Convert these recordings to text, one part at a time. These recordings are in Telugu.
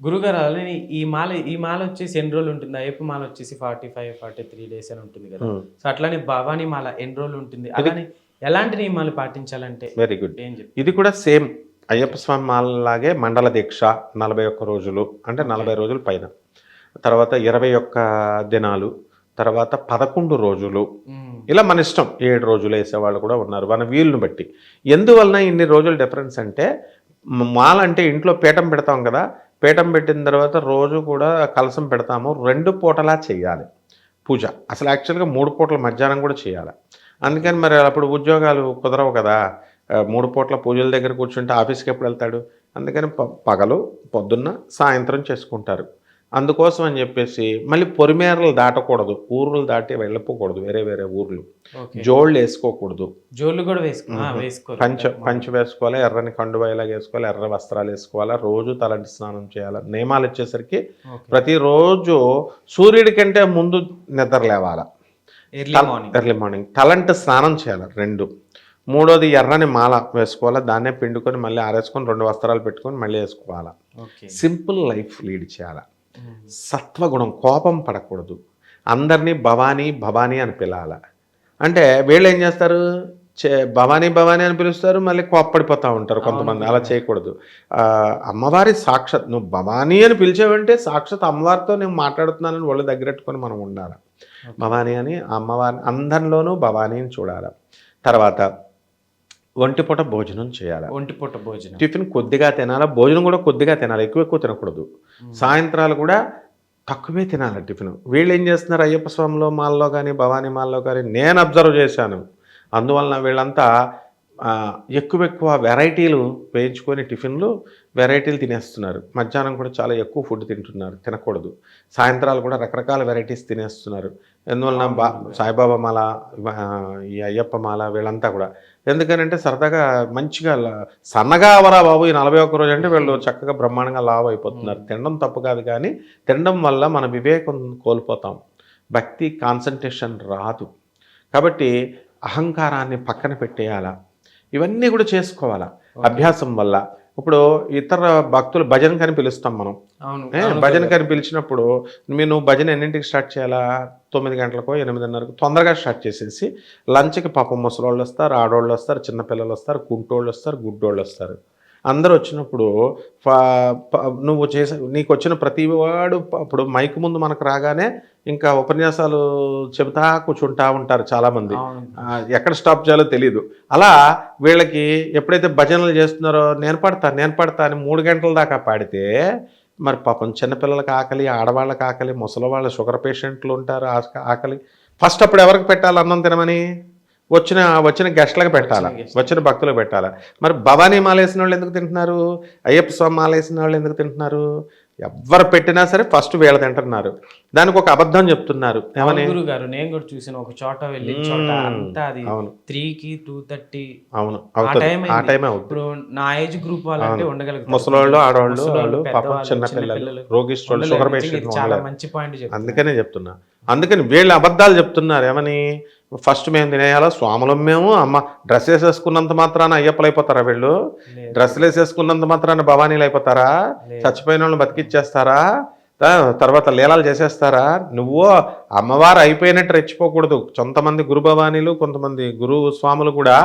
గురుగారు అలానే ఈ మాల ఈ మాల వచ్చేసి ఎన్ని రోజులు ఉంటుంది? అయ్యప్ప మాల వచ్చేసి forty five forty three days అని ఉంటుంది కదా. Hmm. సో అట్లానే భవానీ మాల ఎన్ని రోజులు ఉంటుంది? అలానే ఎలాంటి నియమాలు పాటించాలంటే వెరీ గుడ్ ఏం చెప్పి ఇది కూడా సేమ్ అయ్యప్ప స్వామి మాలలాగే మండల దీక్ష నలభై ఒక్క రోజులు అంటే నలభై రోజుల పైన. తర్వాత ఇరవై ఒక్క దినాలు తర్వాత పదకొండు రోజులు. ఇలా మన ఇష్టం ఏడు రోజులు వేసేవాళ్ళు కూడా ఉన్నారు మన వీలుని బట్టి. ఎందువలన ఇన్ని రోజులు డిఫరెన్స్ అంటే మాల అంటే ఇంట్లో పీఠం పెడతాం కదా పీఠం పెట్టిన తర్వాత రోజు కూడా కలసం పెడతాము. రెండు పూటలా చేయాలి పూజ. అసలు యాక్చువల్గా మూడు పూటల మధ్యాహ్నం కూడా చేయాలి. అందుకని మరి అప్పుడు ఉద్యోగాలు కుదరవు కదా. మూడు పూట్ల పూజల దగ్గర కూర్చుంటే ఆఫీస్కి ఎప్పుడు వెళ్తాడు? అందుకని ప- పగలు పొద్దున్న సాయంత్రం చేసుకుంటారు. అందుకోసం అని చెప్పేసి మళ్ళీ పొరిమేరలు దాటకూడదు. ఊర్లు దాటి వెళ్ళిపోకూడదు. వేరే వేరే ఊర్లు. జోళ్ళు వేసుకోకూడదు. జోళ్ళు కూడా వేసుకో ఆ, వేసుకోరు పంచ పంచ వేసుకోవాలి ఎర్రని కండువ ఇలాగ వేసుకోవాలి ఎర్ర వస్త్రాలు వేసుకోవాలి రోజు తలంటి స్నానం చేయాలి నియమాలు వచ్చేసరికి ప్రతిరోజు సూర్యుడి కంటే ముందు నిద్ర లేవాలి. ఎర్లీ మార్నింగ్ తలంటి స్నానం చేయాలి రెండు. మూడోది ఎర్రని మాల వేసుకోవాలి దాన్నే పిండుకొని మళ్ళీ ఆరేసుకొని రెండు వస్త్రాలు పెట్టుకొని మళ్ళీ వేసుకోవాలి. సింపుల్ లైఫ్ లీడ్ చేయాలి. సత్వగుణం కోపం పడకూడదు. అందరినీ భవానీ భవానీ అని పిలాల. అంటే వీళ్ళు ఏం చేస్తారు? చే భవానీ భవానీ అని పిలుస్తారు మళ్ళీ కోప్పడిపోతూ ఉంటారు కొంతమంది. అలా చేయకూడదు. అమ్మవారి సాక్షాత్ నువ్వు భవానీ అని పిలిచావంటే సాక్షాత్ అమ్మవారితో నేను మాట్లాడుతున్నానని ఒళ్ళు దగ్గరెట్టుకొని మనం ఉండాలి. భవానీ అని అమ్మవారిని అందరిలోనూ భవానీని చూడాలి. తర్వాత ఒంటిపూట భోజనం చేయాలి. ఒంటి పూట భోజనం. టిఫిన్ కొద్దిగా తినాలి భోజనం కూడా కొద్దిగా తినాలి ఎక్కువ ఎక్కువ తినకూడదు. సాయంత్రాలు కూడా తక్కువే తినాలి టిఫిన్. వీళ్ళు ఏం చేస్తున్నారు అయ్యప్ప స్వామిలో మాల్లో కానీ భవానీ మాల్లో కానీ నేను అబ్జర్వ్ చేశాను. అందువలన వీళ్ళంతా ఎక్కువ ఎక్కువ వెరైటీలు వేయించుకొని టిఫిన్లు వెరైటీలు తినేస్తున్నారు. మధ్యాహ్నం కూడా చాలా ఎక్కువ ఫుడ్ తింటున్నారు తినకూడదు. సాయంత్రాలు కూడా రకరకాల వెరైటీస్ తినేస్తున్నారు. ఎందువలన బా సాయిబాబా మాల ఈ అయ్యప్ప మాల వీళ్ళంతా కూడా. ఎందుకనంటే సరదాగా మంచిగా సన్నగా అవరా బాబు ఈ నలభై ఒక్క రోజు అంటే వీళ్ళు చక్కగా బ్రహ్మాండంగా లావ్ అయిపోతున్నారు. తినడం తప్పు కాదు కానీ తినడం వల్ల మన వివేకం కోల్పోతాం. భక్తి కాన్సన్ట్రేషన్ రాదు. కాబట్టి అహంకారాన్ని పక్కన పెట్టేయాలా? ఇవన్నీ కూడా చేసుకోవాలా? అభ్యాసం వల్ల ఇప్పుడు ఇతర భక్తులు భజన కని పిలుస్తాం మనం. భజన కని పిలిచినప్పుడు మీరు భజన ఎన్నింటికి స్టార్ట్ చేయాలా? తొమ్మిది గంటలకో ఎనిమిదిన్నరకు తొందరగా స్టార్ట్ చేసేసి లంచ్కి పాపం ముసలోళ్ళు వస్తారు ఆడోళ్ళు వస్తారు చిన్నపిల్లలు వస్తారు కుంటోళ్ళు వస్తారు గుడ్డోళ్ళు వస్తారు. అందరూ వచ్చినప్పుడు నువ్వు చేసే నీకు వచ్చిన ప్రతి వాడు ఇప్పుడు మైక్ ముందు మనకు రాగానే ఇంకా ఉపన్యాసాలు చెబుతా కూర్చుంటా ఉంటారు చాలామంది. ఎక్కడ స్టాప్ చేయాలో తెలియదు అలా వీళ్ళకి ఎప్పుడైతే భజనలు చేస్తున్నారో నేను పడతా నేను పడతా అని మూడు గంటల దాకా పాడితే మరి పాపం చిన్నపిల్లలకి ఆకలి ఆడవాళ్ళకి ఆకలి ముసలివాళ్ళు షుగర్ పేషెంట్లు ఉంటారు ఆక- ఆకలి. ఫస్ట్ అప్పుడు ఎవరికి పెట్టాలి అన్నం తినమని? వచ్చిన వచ్చిన గెస్ట్లకు పెట్టాలా. వచ్చిన భక్తులకు పెట్టాలా? మరి భవానీ మాల వేసిన వాళ్ళు ఎందుకు తింటున్నారు? అయ్యప్ప స్వామి మాల వేసిన వాళ్ళు ఎందుకు తింటున్నారు? ఎవ్వరు పెట్టినా సరే ఫస్ట్ వీళ్ళ తింటున్నారు. దానికి ఒక అబద్ధం చెప్తున్నారు. గురువు గారు నేను కూడా చూసిన ఒక చోట వెళ్ళి చోట. మ్మ్. అంతా అది అవును. త్రీ కి టూ థర్టీ అవును. ఆ టైం ఆ టైం అవుతుంది. ఇప్పుడు నా ఏజ్ గ్రూప్ వాళ్ళంటే ఉండగలుగుతారు. ముసలోళ్ళు ఆడవాళ్ళు వాళ్ళు పాపం చిన్న పిల్లలు. షుగర్ పేషెంట్ చాలా మంచి పాయింట్ అందుకనే చెప్తున్నా. అందుకని వీళ్ళు అబద్ధాలు చెప్తున్నారు. ఏమని? ఫస్ట్ మేము తినేయాలా? స్వాములం మేము. అమ్మ డ్రెస్ వేసేసుకున్నంత మాత్రాన అయ్యప్పలు అయిపోతారా వీళ్ళు డ్రెస్సులు వేసేసుకున్నంత మాత్రాన భవానీలు అయిపోతారా. చచ్చిపోయిన వాళ్ళని బతికిచ్చేస్తారా తర్వాత లీలాలు చేసేస్తారా? నువ్వు అమ్మవారు అయిపోయినట్టు రెచ్చిపోకూడదు. కొంతమంది గురు భవానీలు కొంతమంది గురు స్వాములు కూడా.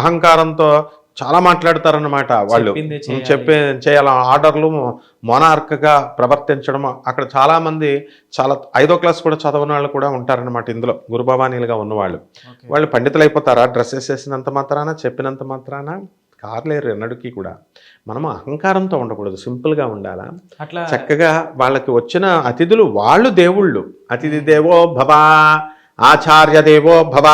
అహంకారంతో చాలా మాట్లాడతారన్నమాట వాళ్ళు. చెప్పే చేయాల ఆర్డర్లు మొనార్క్గా ప్రవర్తించడం. అక్కడ చాలా మంది చాలా ఐదో క్లాస్ కూడా చదవని వాళ్ళు కూడా ఉంటారన్నమాట ఇందులో. గురుభవానీలుగా ఉన్నవాళ్ళు. వాళ్ళు పండితులు అయిపోతారా డ్రెస్ వేసేసినంత మాత్రాన? చెప్పినంత మాత్రాన? కార్లేరు ఎన్నడికి కూడా. మనం అహంకారంతో ఉండకూడదు. సింపుల్గా ఉండాలా? అట్లా చక్కగా వాళ్ళకి వచ్చిన అతిథులు వాళ్ళు దేవుళ్ళు. అతిథి దేవో భవ ఆచార్య దేవో భవ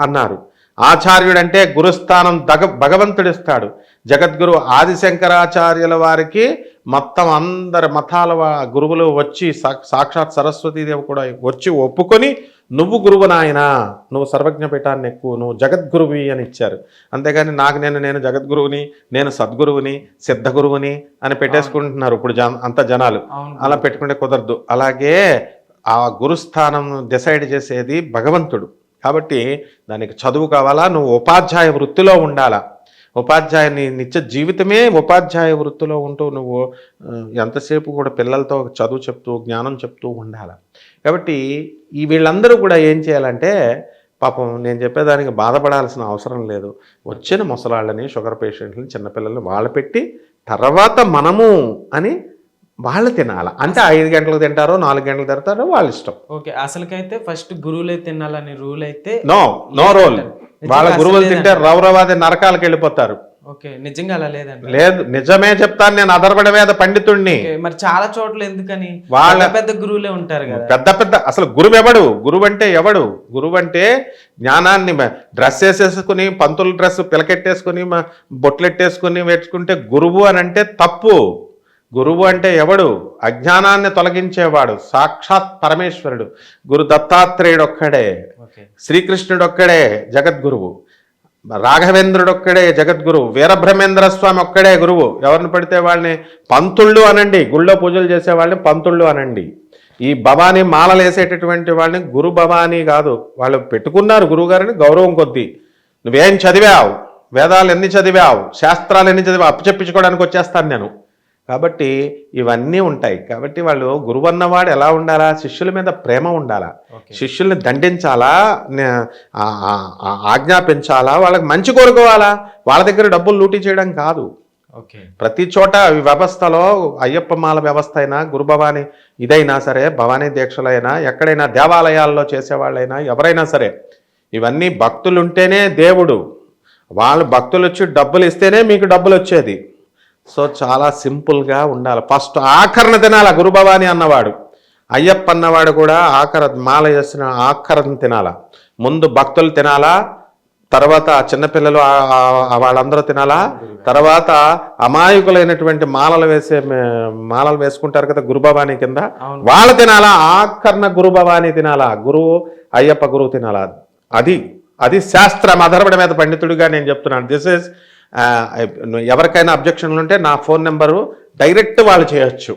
అన్నారు. ఆచార్యుడంటే గురుస్థానం దగ భగవంతుడిస్తాడు. జగద్గురు ఆదిశంకరాచార్యుల వారికి మొత్తం అందరి మతాల గురువులు వచ్చి సాక్షాత్ సరస్వతీదేవి కూడా వచ్చి ఒప్పుకొని నువ్వు గురువు నాయనా నువ్వు సర్వజ్ఞ పీఠాన్ని ఎక్కువ నువ్వు జగద్గురువి అని ఇచ్చారు. అంతేగాని నాకు నేను నేను జగద్గురువుని నేను సద్గురువుని సిద్ధగురువుని అని పెట్టేసుకుంటున్నారు ఇప్పుడు అంత జనాలు. అలా పెట్టుకుంటే కుదరదు. అలాగే ఆ గురుస్థానం డిసైడ్ చేసేది భగవంతుడు. కాబట్టి దానికి చదువు కావాలా? నువ్వు ఉపాధ్యాయ వృత్తిలో ఉండాలా? ఉపాధ్యాయుని నిత్య జీవితమే ఉపాధ్యాయ వృత్తిలో ఉంటూ నువ్వు ఎంతసేపు కూడా పిల్లలతో చదువు చెప్తూ జ్ఞానం చెప్తూ ఉండాలి? కాబట్టి ఈ వీళ్ళందరూ కూడా ఏం చేయాలంటే పాపం నేను చెప్పేదానికి బాధపడాల్సిన అవసరం లేదు. వచ్చిన ముసలాళ్ళని షుగర్ పేషెంట్లని చిన్నపిల్లల్ని వాళ్ళు పెట్టి తర్వాత మనము అని వాళ్ళు తినాలి. అంటే ఐదు గంటలకు తింటారో నాలుగు గంటలకు తింటారో వాళ్ళ ఇష్టం. ఓకే అసలుకైతే ఫస్ట్ గురువులే తినాలని రూల్ అయితే నో నో రోల్ వాళ్ళ గురువులు లేదండి. తింటే రౌరవాది నరకాలకు వెళ్ళిపోతారు. ఓకే నిజంగా అలా లేదండి. లేదు నిజమే చెప్తాను నేను అదర్వడ వేద పండితుణ్ణి. ఓకే, మరి చాలా చోట్ల ఎందుకని? వాళ్ళ- పెద్ద గురువులే ఉంటారు కదా. పెద్ద పెద్ద అసలు గురువు ఎవడు? గురువు అంటే ఎవడు? గురువు అంటే జ్ఞానాన్ని డ్రెస్ వేసేసుకుని పంతుల డ్రెస్ పిలకెట్టేసుకుని బొట్లెట్టేసుకుని వేసుకుంటే గురువు అని అంటే తప్పు. గురువు అంటే ఎవడు? అజ్ఞానాన్ని తొలగించేవాడు సాక్షాత్ పరమేశ్వరుడు. గురు దత్తాత్రేయుడు ఒక్కడే శ్రీకృష్ణుడు ఒక్కడే జగద్గురువు. రాఘవేంద్రుడు ఒక్కడే జగద్గురువు. వీరబ్రహ్మేంద్ర స్వామి ఒక్కడే గురువు. ఎవరిని పడితే వాళ్ళని? పంతుళ్ళు అనండి. గుళ్ళో పూజలు చేసే వాళ్ళని పంతుళ్ళు అనండి. ఈ భవానీ మాలలు వేసేటటువంటి వాళ్ళని గురు భవానీ కాదు. వాళ్ళు పెట్టుకున్నారు గురువుగారిని గౌరవం కొద్దీ. నువ్వేం చదివావు? వేదాలు ఎన్ని చదివావు? శాస్త్రాలు ఎన్ని చదివావు? అప్పచెప్పించుకోవడానికి వచ్చేస్తాను నేను. కాబట్టి ఇవన్నీ ఉంటాయి. కాబట్టి వాళ్ళు గురువు అన్నవాడు ఎలా ఉండాలా? శిష్యుల మీద ప్రేమ ఉండాలా? శిష్యుల్ని దండించాలా? ఆజ్ఞాపించాలా వాళ్ళకి మంచి కోరుకోవాలా? వాళ్ళ దగ్గర డబ్బులు లూటీ చేయడం కాదు. ఓకే. ప్రతి చోట వ్యవస్థలో అయ్యప్ప మాల వ్యవస్థ అయినా గురు భవానీ ఇదైనా సరే భవానీ దీక్షలైనా ఎక్కడైనా దేవాలయాల్లో చేసేవాళ్ళైనా ఎవరైనా సరే ఇవన్నీ భక్తులుంటేనే దేవుడు. వాళ్ళు భక్తులు వచ్చి డబ్బులు ఇస్తేనే మీకు డబ్బులు వచ్చేది సో చాలా సింపుల్గా ఉండాలి. ఫస్ట్ ఆఖరణ తినాల గురు భవానీ అన్నవాడు. అయ్యప్ప అన్నవాడు కూడా ఆఖర మాల చేసిన ఆఖరణ తినాల. ముందు భక్తులు తినాలా తర్వాత చిన్నపిల్లలు వాళ్ళందరూ తినాలా తర్వాత అమాయకులైనటువంటి మాలలు వేసే మాలలు వేసుకుంటారు కదా గురుభవాని కింద. వాళ్ళు తినాలా ఆఖరణ గురుభవాని తినాలా. గురువు అయ్యప్ప గురువు తినాలా. అది అది శాస్త్రం. అధర్వడ మీద పండితుడిగా నేను చెప్తున్నాను. దిస్ ఇస్ ఎవరికైనా అబ్జెక్షన్లు ఉంటే నా ఫోన్ నెంబరు డైరెక్ట్ వాళ్ళు చేయొచ్చు.